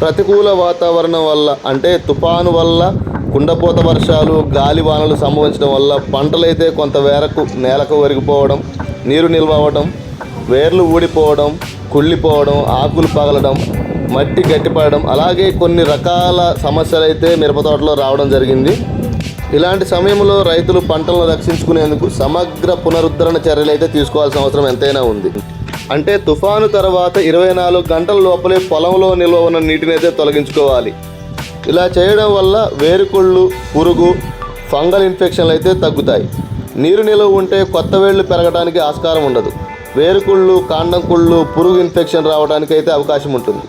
ప్రతికూల వాతావరణం వల్ల అంటే తుఫాను వల్ల కుండపోత వర్షాలు గాలి వానలు సంభవించడం వల్ల పంటలైతే కొంత మేరకు నేలకు ఒరిగిపోవడం నీరు నిల్వ అవ్వడం వేర్లు ఊడిపోవడం కుళ్ళిపోవడం ఆకులు పగలడం మట్టి గట్టిపడడం అలాగే కొన్ని రకాల సమస్యలు అయితే మిరప తోటలో రావడం జరిగింది. ఇలాంటి సమయంలో రైతులు పంటలను రక్షించుకునేందుకు సమగ్ర పునరుద్ధరణ చర్యలు అయితే తీసుకోవాల్సిన అవసరం ఎంతైనా ఉంది. అంటే తుఫాను తర్వాత ఇరవై నాలుగు గంటల లోపలే పొలంలో నిల్వ ఉన్న నీటిని అయితే తొలగించుకోవాలి. ఇలా చేయడం వల్ల వేరుకుళ్ళు పురుగు ఫంగల్ ఇన్ఫెక్షన్లు అయితే తగ్గుతాయి. నీరు నిల్వ ఉంటే కొత్త వేళ్ళు పెరగడానికి ఆస్కారం ఉండదు. వేరుకుళ్ళు కాండం కుళ్ళు పురుగు ఇన్ఫెక్షన్ రావడానికి అయితే అవకాశం ఉంటుంది.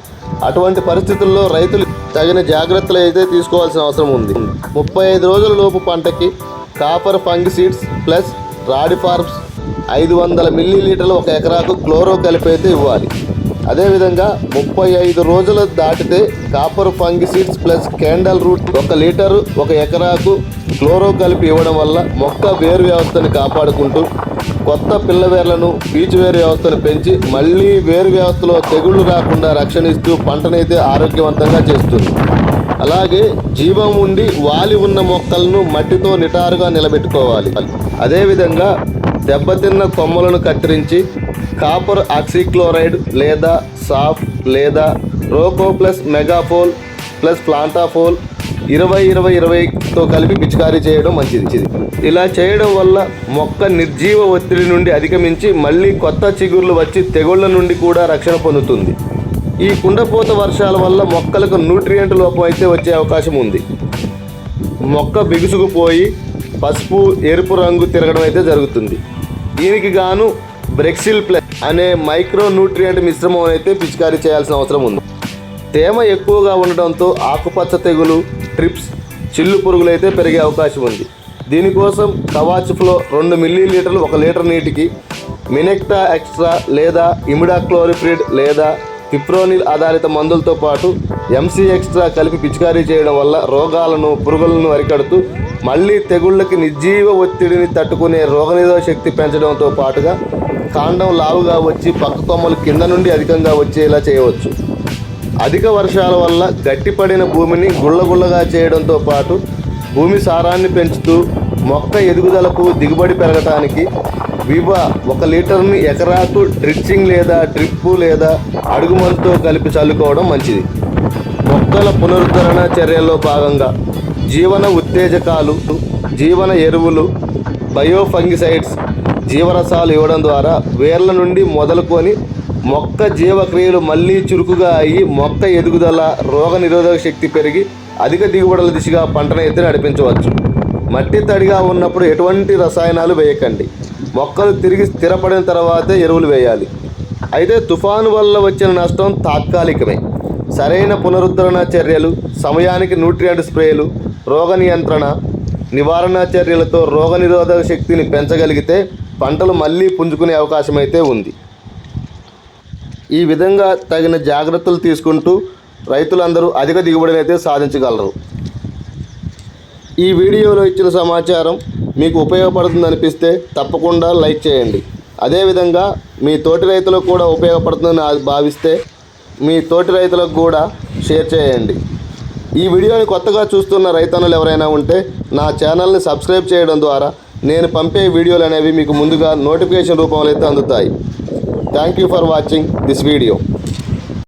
అటువంటి పరిస్థితుల్లో రైతులు తగిన జాగ్రత్తలు అయితే తీసుకోవాల్సిన అవసరం ఉంది. ముప్పై ఐదు రోజుల లోపు పంటకి కాపర్ ఫంగిసీడ్స్ ప్లస్ రాడిఫార్మ్స్ ఐదు వందల మిల్లీ లీటర్లు ఒక ఎకరాకు క్లోరో కలిపి అయితే ఇవ్వాలి. అదేవిధంగా ముప్పై ఐదు రోజులు దాటితే కాపర్ ఫంగిసీడ్స్ ప్లస్ క్యాండల్ రూట్ ఒక లీటరు ఒక ఎకరాకు క్లోరో కలిపి ఇవ్వడం వల్ల మొక్క వేరు వ్యవస్థను కాపాడుకుంటూ కొత్త పిల్ల వేర్లను పీచు వేరు వ్యవస్థను పెంచి మళ్ళీ వేరు వ్యవస్థలో తెగుళ్ళు రాకుండా రక్షణ ఇస్తూ పంటనైతే ఆరోగ్యవంతంగా చేస్తుంది. అలాగే జీవం ఉండి వాలి ఉన్న మొక్కలను మట్టితో నిటారుగా నిలబెట్టుకోవాలి. అదేవిధంగా దెబ్బతిన్న కొమ్మలను కత్తిరించి కాపర్ ఆక్సిక్లోరైడ్ లేదా సాఫ్ లేదా రోకో ప్లస్ మెగాఫోల్ ప్లస్ ప్లాంటాఫోల్ ఇరవై ఇరవై ఇరవైతో కలిపి పిచికారీ చేయడం మంచిది. ఇలా చేయడం వల్ల మొక్క నిర్జీవ ఒత్తిడి నుండి అధిగమించి మళ్ళీ కొత్త చిగుర్లు వచ్చి తెగుళ్ళ నుండి కూడా రక్షణ పొందుతుంది. ఈ కుండపోత వర్షాల వల్ల మొక్కలకు న్యూట్రియంట్ లోపం అయితే వచ్చే అవకాశం ఉంది. మొక్క బిగుసుకుపోయి పసుపు ఎరుపు రంగు తిరగడం అయితే జరుగుతుంది. దీనికి గాను బ్రెక్సిల్ ప్లస్ అనే మైక్రో న్యూట్రియంట్ మిశ్రమం అయితే పిచికారీ చేయాల్సిన అవసరం ఉంది. తేమ ఎక్కువగా ఉండడంతో ఆకుపచ్చ తెగులు ట్రిప్స్ చిల్లు పురుగులు అయితే పెరిగే అవకాశం ఉంది. దీనికోసం కవాచ్ ఫ్లో రెండు మిల్లీ లీటర్లు ఒక లీటర్ నీటికి మినెక్టా ఎక్స్ట్రా లేదా ఇమిడాక్లోరిఫ్రిడ్ లేదా పిప్రోనిల్ ఆధారిత మందులతో పాటు ఎంసీ ఎక్స్ట్రా కలిపి పిచికారీ చేయడం వల్ల రోగాలను పురుగులను అరికడుతూ మళ్ళీ తెగుళ్ళకి నిర్జీవ ఒత్తిడిని తట్టుకునే రోగనిరోధక శక్తి పెంచడంతో పాటుగా కాండం లావుగా వచ్చి పక్క కొమ్మలు కింద నుండి అధికంగా వచ్చేలా చేయవచ్చు. అధిక వర్షాల వల్ల గట్టిపడిన భూమిని గుళ్ళగుళ్ళగా చేయడంతో పాటు భూమి సారాన్ని పెంచుతూ మొక్క ఎదుగుదలకు దిగుబడి పెరగటానికి వివా ఒక లీటర్ని ఎకరాకు డ్రిచ్చింగ్ లేదా డ్రిప్పు లేదా అడుగుమంతో కలిపి చల్లుకోవడం మంచిది. మొక్కల పునరుద్ధరణ చర్యల్లో భాగంగా జీవన ఉత్తేజకాలు జీవన ఎరువులు బయోఫంగిసైడ్స్ జీవరసాలు ఇవ్వడం ద్వారా వేర్ల నుండి మొదలుకొని మొక్క జీవక్రియలు మళ్ళీ చురుకుగా అయ్యి మొక్క ఎదుగుదల రోగ నిరోధక శక్తి పెరిగి అధిక దిగుబడుల దిశగా పంటను ఎత్తి నడిపించవచ్చు. మట్టి తడిగా ఉన్నప్పుడు ఎటువంటి రసాయనాలు వేయకండి. మొక్కలు తిరిగి స్థిరపడిన తర్వాతే ఎరువులు వేయాలి. అయితే తుఫాను వల్ల వచ్చిన నష్టం తాత్కాలికమే. సరైన పునరుద్ధరణ చర్యలు సమయానికి న్యూట్రియంట్ స్ప్రేలు రోగ నియంత్రణ నివారణ చర్యలతో రోగ నిరోధక శక్తిని పెంచగలిగితే పంటలు మళ్ళీ పుంజుకునే అవకాశం అయితే ఉంది. ఈ విధంగా తగిన జాగ్రత్తలు తీసుకుంటూ రైతులందరూ అధిక దిగుబడిని అయితే సాధించగలరు. ఈ వీడియోలో ఇచ్చిన సమాచారం మీకు ఉపయోగపడుతుంది అనిపిస్తే తప్పకుండా లైక్ చేయండి. అదేవిధంగా మీ తోటి రైతులకు కూడా ఉపయోగపడుతుందని భావిస్తే మీ తోటి రైతులకు కూడా షేర్ చేయండి. ఈ వీడియోని కొత్తగా చూస్తున్న రైతన్నులు ఎవరైనా ఉంటే నా ఛానల్ని సబ్స్క్రైబ్ చేయడం ద్వారా నేను పంపే వీడియోలు అనేవి మీకు ముందుగా నోటిఫికేషన్ రూపంలో అయితే అందుతాయి. Thank you for watching this video